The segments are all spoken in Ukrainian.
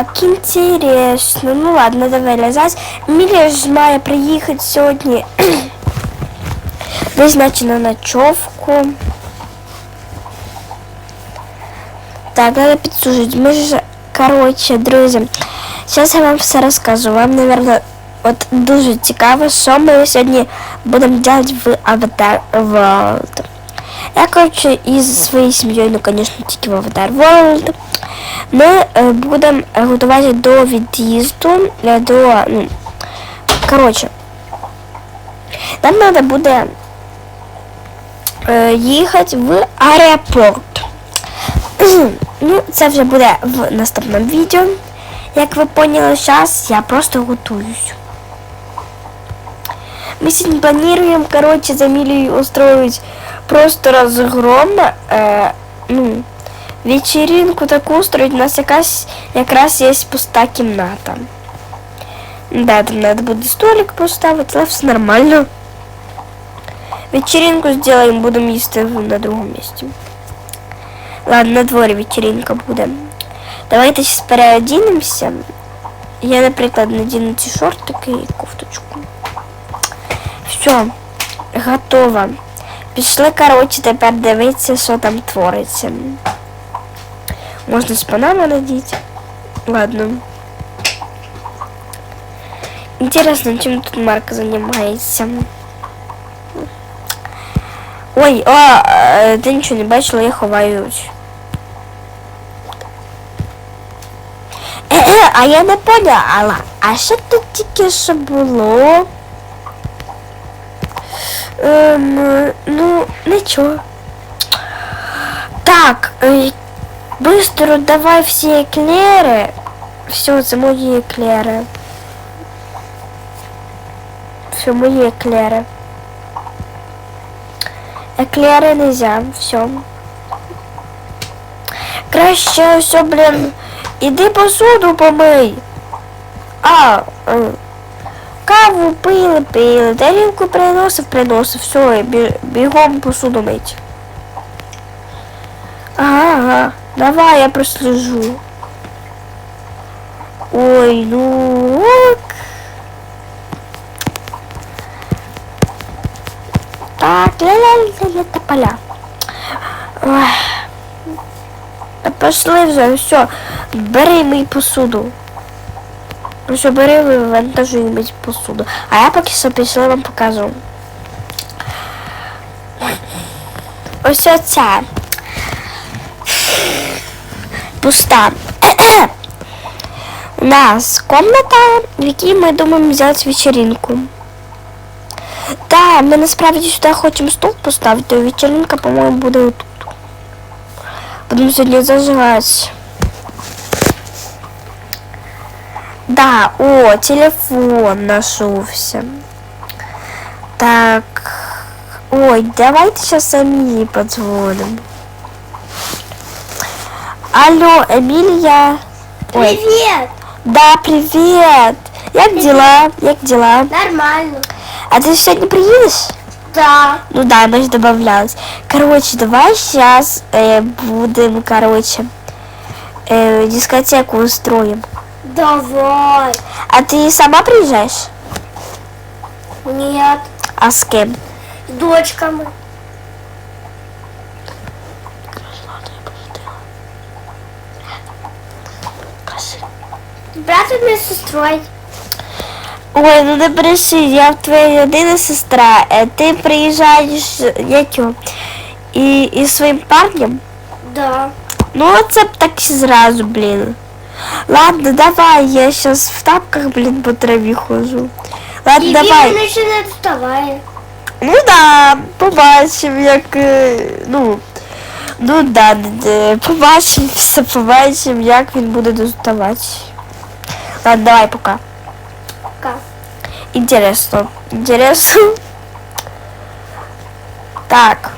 Так, інтересно. Ну ладно, давай лязать. Емілія ж має приїхати сьогодні. Десь наче на ночовку. Так, надо підсушити. Ми ж, коротше, друзі, зараз я вам все розкажу. Вам, наверное, от дуже цікаво, що ми сьогодні будемо робити в Avatar World. Я, коротше, із своєю сім'єю, ну, звісно, тільки в Avatar World. Ми е, будемо готувати до від'їзду, е, до, ну, коротше, нам треба буде е, їхати в аеропорт. ну, це вже буде в наступному відео. Як ви поняли, зараз я просто готуюсь. Мы сегодня планируем, короче, за Эмилией устроить просто разгром, э, ну, вечеринку таку устроить. У нас якась, якраз є пуста кімната. Да, там надо буде столик поставити, але все нормально. Вечеринку сделаем, будем їсти на другому місці. Ладно, на дворі вечеринка буде. Давайте сейчас переодінемося. Я, наприклад, надіну ці шортики і кофточку. Все, готово. Пішли, коротше, тепер дивитися, що там твориться. Можна з панами надіти. Ладно. Интересно, чим тут Марк займається. Ой, о, е, ти нічого не бачила, я ховаюсь. Е-е, а я не поняла, а що тут тільки що було? Ем, ну, нічого. Так, е, быстро давай всі еклери. Все, це мої еклери. Все, мої еклери. Еклери нельзя, все. Краще все, блін. Іди посуду помий. А, е, Каву пили, пили, тарілку приносив, приносив, все, бігом посуду мить. Ага, ага, давай я прослежу. Ой, ну ок. Так, ля-ля-ля-ля тополя. Та пошли вже, все, бери мій посуду. Ну що, бери вивантажуй мить посуду. А я поки що пішла вам покажу. Ось оце. Пуста. У нас комната, в якій ми думаємо взяти вечеринку. Так, ми насправді сюди хочемо стол поставити, а вечеринка, по-моєму, буде отут. Будемо сьогодні зажигати. Да, о, телефон нашелся. Так. Ой, давайте сейчас Эмилии позвоним. Алло, Эмилия. Ой, Привет! да, привет. Як дела? Як дела? Нормально. А ты сегодня приедешь? Да. Ну да, мы же добавлялись. Короче, давай сейчас э, будем, короче, э, дискотеку устроим. Давай. А ты сама приезжаешь? Нет. А с кем? С дочками. Братом и сестрой. Ой, ну не бреши, я твоя єдина сестра. Е, Ти приїжджаєш його, і, і своїм парнем? Да. Ну це б так і зразу, блін. Ладно, давай, я зараз в тапках, блін, по траві хожу. Ладно, И давай. Вика начинает вставай. Ну да, побачимо, як. е, Ну, ну да, е, побачимо, побачимо, як він буде доставати. Ладно, давай, пока. Пока. Интересно. Интересно. Так.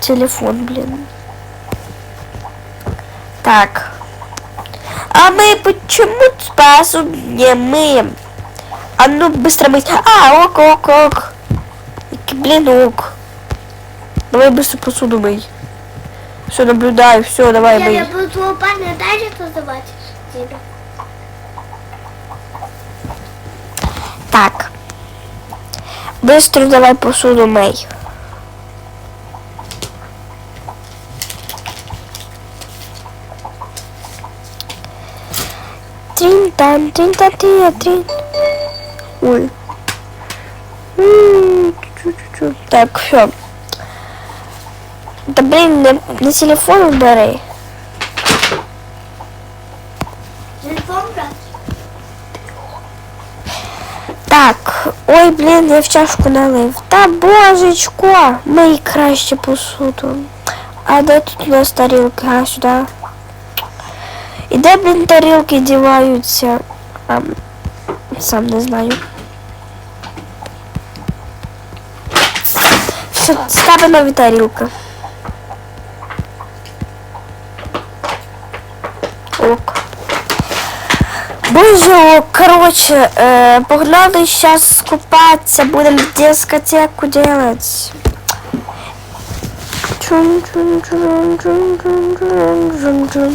Телефон, блин. Так. А мы почему спасу не мы? А ну быстро мы. А, ок, ок, ок. Блин, ок. Давай быстро посуду мыть. Все, наблюдаю, все, давай Я, я мыть. буду твоего парня дальше создавать. Так. Быстро давай посуду мий. Трин там, трин та ти, трин. Ой. Так, все. Да блин, не, не телефон бери. Ой, блін, я в чашку налив. Та божечко, мий краще посуду. А де тут у нас тарілки? А, сюди. І де, блін, тарілки діваються? А, сам не знаю. Все, ставимо нові тарілки. Боже, короче, э, погнали сейчас скупаться, будем дискотеку делать.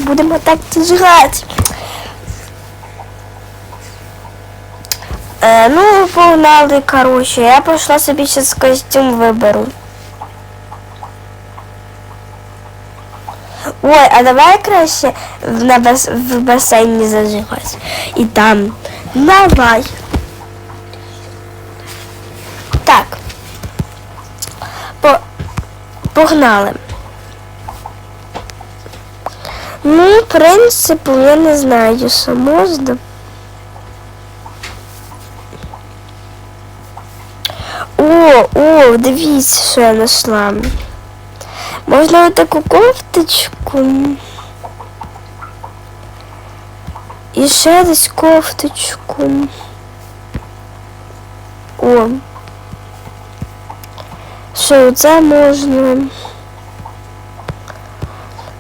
Будем так зажигать. Е, ну, погнали, короче. Я пошла собі сейчас костюм виберу. Ой, а давай краще в, на бас, в басейні зажигати. І там. Давай. Так. По, погнали. Ну, в принципі, я не знаю, що можна. О, о, дивіться, що я знайшла. Можна отаку кофточку. І ще десь кофточку. О. Що це можна?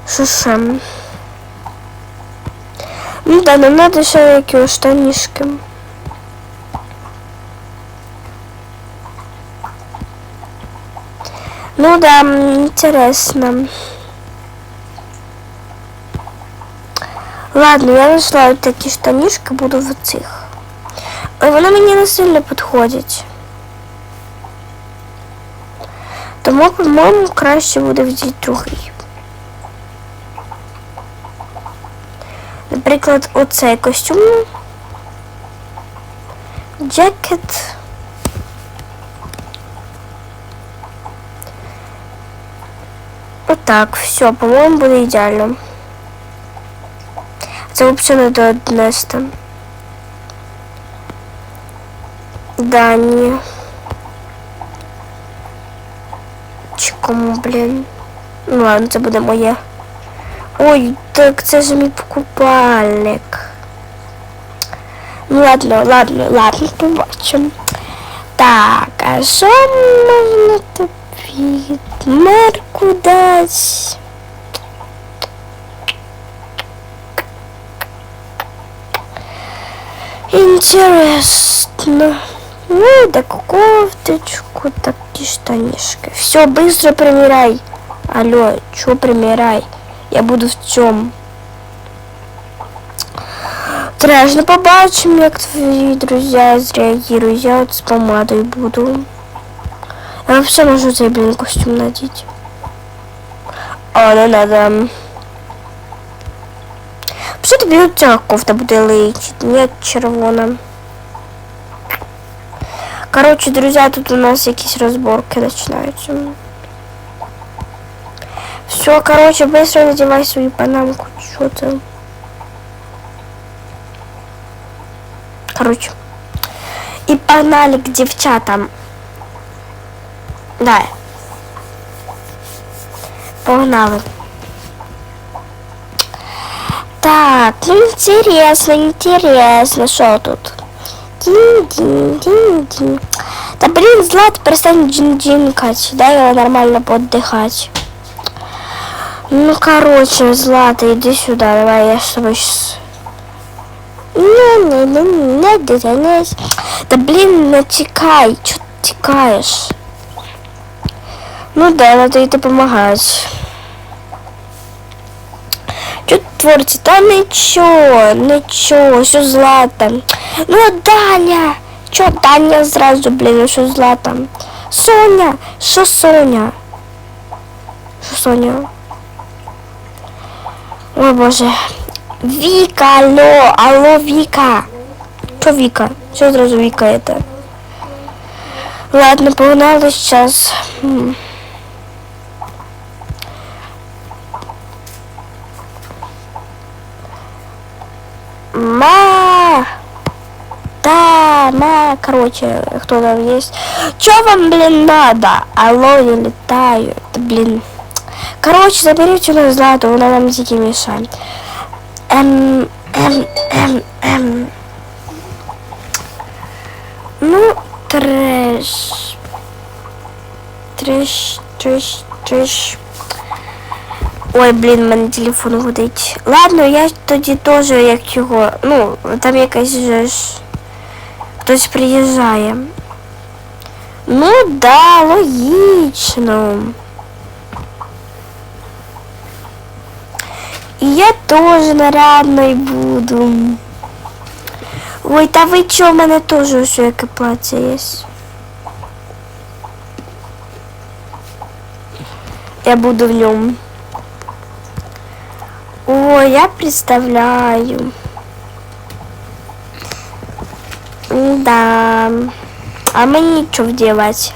Що ще? Ну да, нам надо ще якісь штанішки. Ну да, интересно. Ладно, я нашла вот такі штанишки, буду в цих. Ой, вони мені не сильно підходять. Тому, по-моєму, краще буде взяти другий. Наприклад, оцей костюм. Джекет. Отак, все, по-моєму, буде ідеально. Це взагалі не до донести. Да, ні. Чи кому, блін. Ну ладно, це буде моє. Ой, так це ж мій покупальник. Ну ладно, ладно, ладно, побачимо. Так, а що можна тобі? Марку дать? Интересно. Ну, так кофточку, так и штанишки. Все, быстро примеряй. Алло, что примеряй? Я буду в чем? Треш, ну побачимо, як твої друзі зреагують. Я от з помадою буду. Я вообще можу цей, блин, костюм надеть. А, не надо. Що тобі от ця кофта буде личить? Ні, червона. Короче, друзья, тут у нас якісь розборки починаються. Все, короче, быстро надевай свою панамку. Что ты? Короче. И погнали к девчатам. Да. Погнали. Так, ну интересно, интересно, что тут? Дин-дин-дин-дин. Да блин, Злат, перестань джин-джинкать. Дай его нормально поотдыхать. Ну, короче, Злата, иди сюда, давай я с тобой сейчас... Не, не, не, не, не, не. Да блин, натекай, что ты текаешь? Ну да, надо йти помогать. Що твориться? Та нічого, нічого, все злата. Ну, Даня, Чо Таня зразу, блін, що злата? Соня! Що Соня? Що Соня? Ой Боже. Віка, алло, алло, Віка. Що Віка? Що зразу Віка это? Ладно, погнали сейчас. Ма! Да, ма, короче, кто там есть? Чё вам, блин, надо? Алло, я летаю. Да, блин. Короче, заберите у нас Злату, она нам дико мешает. Эм, эм, эм, эм. Ну, трэш. Трэш, трэш, трэш. Ой, блін, мене телефон гудить. Ладно, я тоді теж як його. Ну, там якась же ж. Хтось приїжджає. Ну да, логічно. І я теж нарядною буду. Ой, та ви чо, в мене теж ось яке плаття є. Я буду в ньому О, я представляю. Да. А мені що вдівати?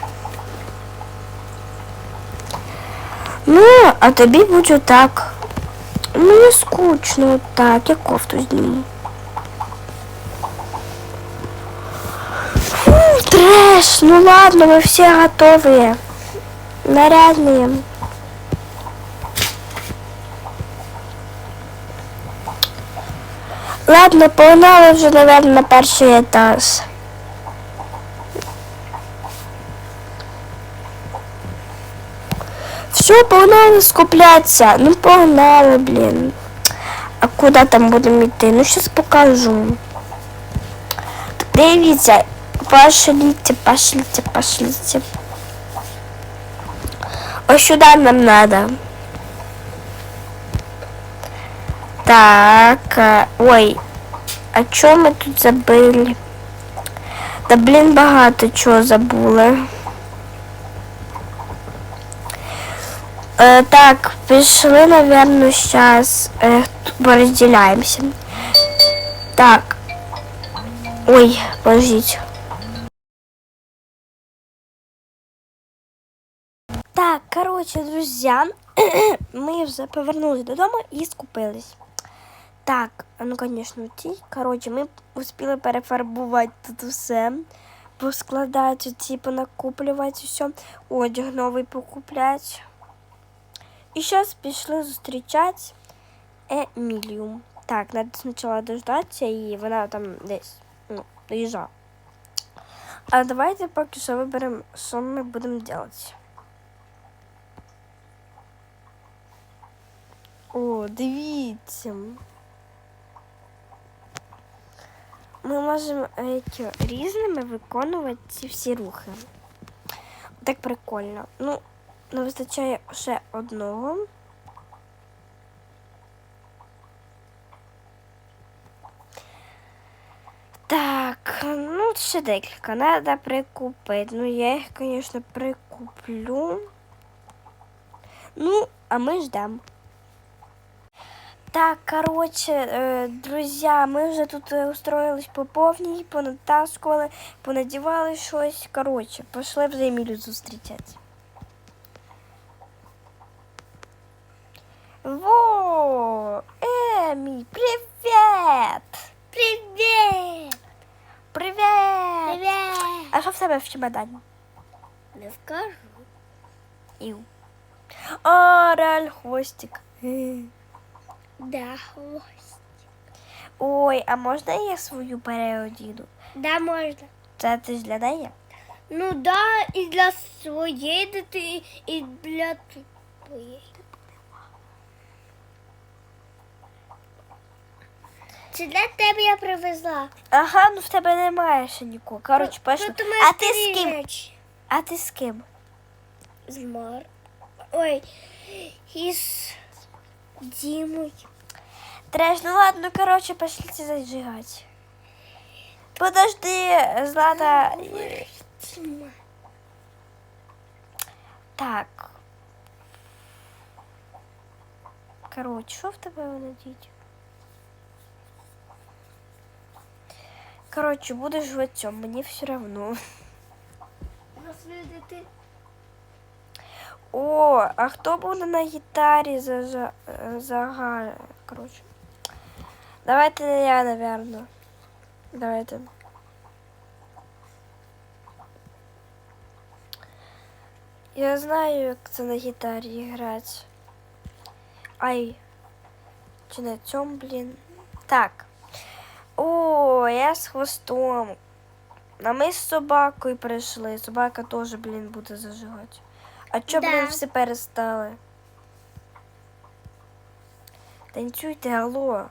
Ну, а тобі буде так. Мені скучно так, я кофту зніму. Фу, трэш, ну ладно, мы все готовые. Нарядные. Ладно, погнали вже, наверное, на перший етаж. Все, погнали скупляться. Ну погнали, блін. А куди там будемо йти? Ну щас покажу. Так дивіться, пошлите, пошлите, пошлите. Ось сюди нам надо. Так, а, ой, а чё мы тут забыли? Да блин, багато чого забули. Е, так, пішли, наверное, сейчас е, розділяємося. Так. Ой, подождите. Так, короче, друзья, ми вже повернулись додому і скупились. Так, ну, конечно, ті. Короче, ми успіли перефарбувати тут усе, поскладати, типу, накуплювати все, одяг новий покупляти. І зараз пішли зустрічати Емілію. Так, треба спочатку дождатися, і вона там десь ну, доїжджала. А давайте поки що виберемо, що ми будемо робити. О, дивіться. Ми можемо е, різними виконувати ці всі рухи. Так прикольно. Ну, не вистачає ще одного. Так, ну ще декілька. Треба прикупити. Ну, я їх, звісно, прикуплю. Ну, а ми ждемо. Так, короче, э, друзья, ми вже тут е, устроїлись по повній, понатаскували, понадівали щось. Короче, пішли вже Емілю зустрічати. Во! Емі, привіт! Привет! Привіт! Привет! А що в тебе в чемодані? Не скажу. Іу. А, реаль хвостик. Да, хвост. Ой, а можна я свою переодіну? Да, можна. Це ти ж для неї? Ну да, і для своєї дитини, і для твоєї. Це для тебе я привезла. Ага, ну в тебе немає ще нікого. Коротше, пішли. Тут у А ти з старі ким? речі. А ти з ким? З Мар. Ой, із Дімою. Треш, ну ладно, короче, пошлите зажигать. Подожди, Злата. Так. Короче, що в тебе надіть? Короче, будеш в цьому, мені все равно. Розвидити. О, а хто буде на гітарі за, за, за Короче. Давайте я, наверное. Давайте. Я знаю, як це на гітарі грати. Ай. Чи на цьому, блін. Так. О, я з хвостом. А ми з собакою прийшли. Собака теж, блін, буде зажигати. А чо, Да. блін, все перестали? Танцюйте, алло.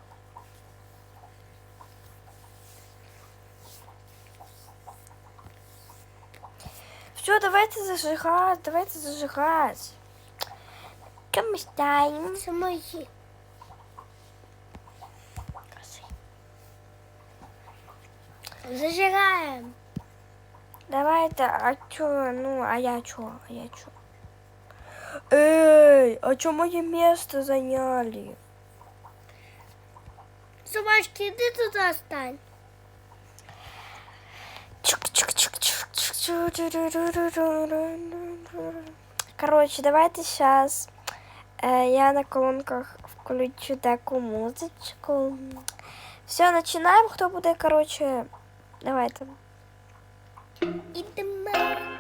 Все, давайте зажигать, давайте зажигать. Чому ми стоїмо? Це мої. Зажигаємо. Давайте, а чё, ну, а я чё, а я чё? Эй, а чё мое место заняли? Собачки, іди туди стань. Короче, давайте сейчас я на колонках включу такую музычку. Все, начинаем. Кто будет, короче, давайте. Ідемо.